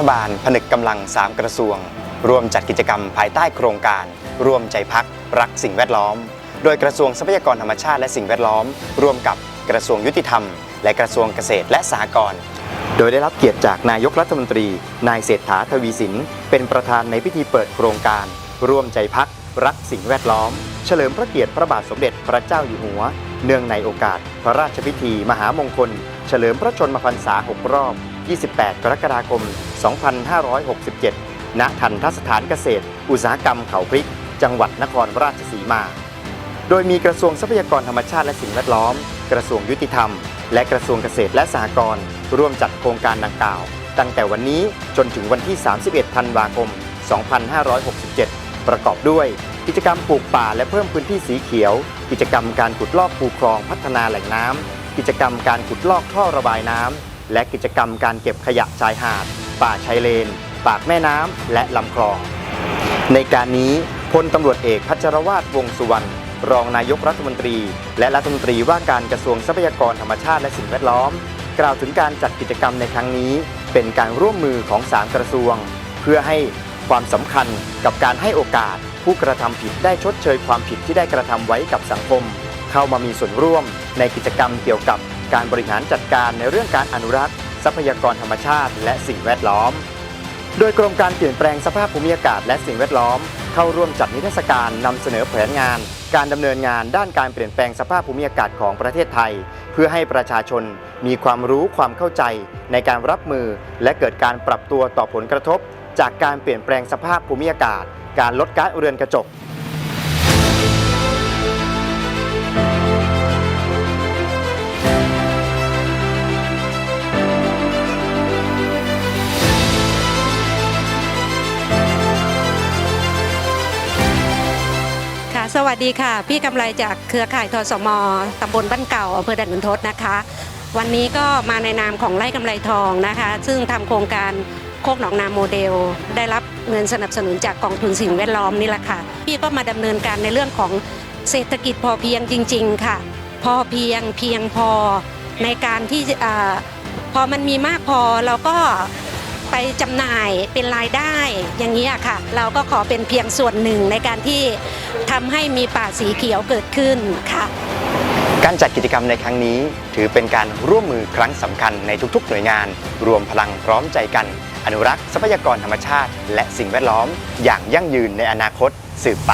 ฐบาลผนึกกำลัง 3 กระทรวง ร่วมจัดกิจกรรมภายใต้โครงการ ร่วมใจพัก รักสิ่งแวดล้อม โดยกระทรวงทรัพยากรธรรมชาติและสิ่งแวดล้อม ร่วมกับกระทรวงยุติธรรม และกระทรวงเกษตรและสหกรณ์โดยได้รับเกียรติจากนายกรัฐมนตรี นายเศรษฐาทวีสิน เป็นประธานในพิธีเปิดโครงการ ร่วมใจพัก รักสิ่งแวดล้อม เฉลิมพระเกียรติพระบาทสมเด็จพระเจ้าอยู่หัว เนื่องในโอกาส พระราชพิธี มหามงคล เฉลิมพระชนมพรรษา 6 รอบ 28 กรกฎาคม 2567 ณ ทันทสถานเกษตร อุตสาหกรรมเขาพริก จังหวัดนครราชสีมา โดยมีกระทรวงทรัพยากรธรรมชาติและสิ่งแวดล้อม กระทรวงยุติธรรม และกระทรวงเกษตรและสหกรณ์ร่วมจัดโครงการดังกล่าว ตั้งแต่วันนี้จนถึงวันที่ 31 ธันวาคม 2567 ประกอบด้วย กิจกรรมปลูกป่าและเพิ่มพื้นที่สีเขียว กิจกรรมการขุดลอกคูคลองพัฒนาแหล่งน้ำกิจกรรมการขุดลอกท่อระบายน้ำ และกิจกรรมการเก็บขยะชายหาด ป่าชายเลน ปากแม่น้ำและลำคลอง ในการนี้พลตำรวจเอกพัชรวาทวงศ์สุวรรณรองนายกรัฐมนตรี และรัฐมนตรีว่าการกระทรวงทรัพยากรธรรมชาติและสิ่งแวดล้อม กล่าวถึงการจัดกิจกรรมในครั้งนี้ เป็นการร่วมมือของสามกระทรวง เพื่อให้ความสำคัญกับการให้โอกาส ผู้กระทำผิดได้ชดเชยความผิดที่ได้กระทำไว้กับสังคม เข้ามามีส่วนร่วมในกิจกรรมเกี่ยวกับ การบริหารจัดการในเรื่องการอนุรักษ์ ทรัพยากรธรรมชาติและสิ่งแวดล้อม โดยกรมการเปลี่ยนแปลงสภาพภูมิอากาศและสิ่งแวดล้อม เข้าร่วมจัดนิทรรศการนำเสนอแผนงาน การดำเนินงานด้านการเปลี่ยนแปลงสภาพภูมิอากาศของประเทศไทย เพื่อให้ประชาชนมีความรู้ความเข้าใจในการรับมือ และเกิดการปรับตัวต่อผลกระทบ จากการเปลี่ยนแปลงสภาพภูมิอากาศ การลดก๊าซเรือนกระจก ดีค่ะ พี่กำไรจากเครือข่ายทสมตำบลบ้านเก่าอำเภอด่านขุนทดนะคะ วันนี้ก็มาในนามของไร่กำไรทองนะคะ ซึ่งทำโครงการโคกหนองนาโมเดล ได้รับเงินสนับสนุนจากกองทุนสิ่งแวดล้อมนี่แหละค่ะ พี่ก็มาดำเนินการในเรื่องของเศรษฐกิจพอเพียงจริง ๆ ค่ะ พอเพียงเพียงพอในการที่อพอมันมีมากพอเราก็ ไปจำหน่ายเป็นรายได้อย่างนี้ค่ะ เราก็ขอเป็นเพียงส่วนหนึ่งในการที่ทำให้มีป่าสีเขียวเกิดขึ้นค่ะ การจัดกิจกรรมในครั้งนี้ ถือเป็นการร่วมมือครั้งสำคัญในทุกๆ หน่วยงาน รวมพลังพร้อมใจกัน อนุรักษ์ทรัพยากรธรรมชาติ และสิ่งแวดล้อม อย่างยั่งยืนในอนาคตสืบไป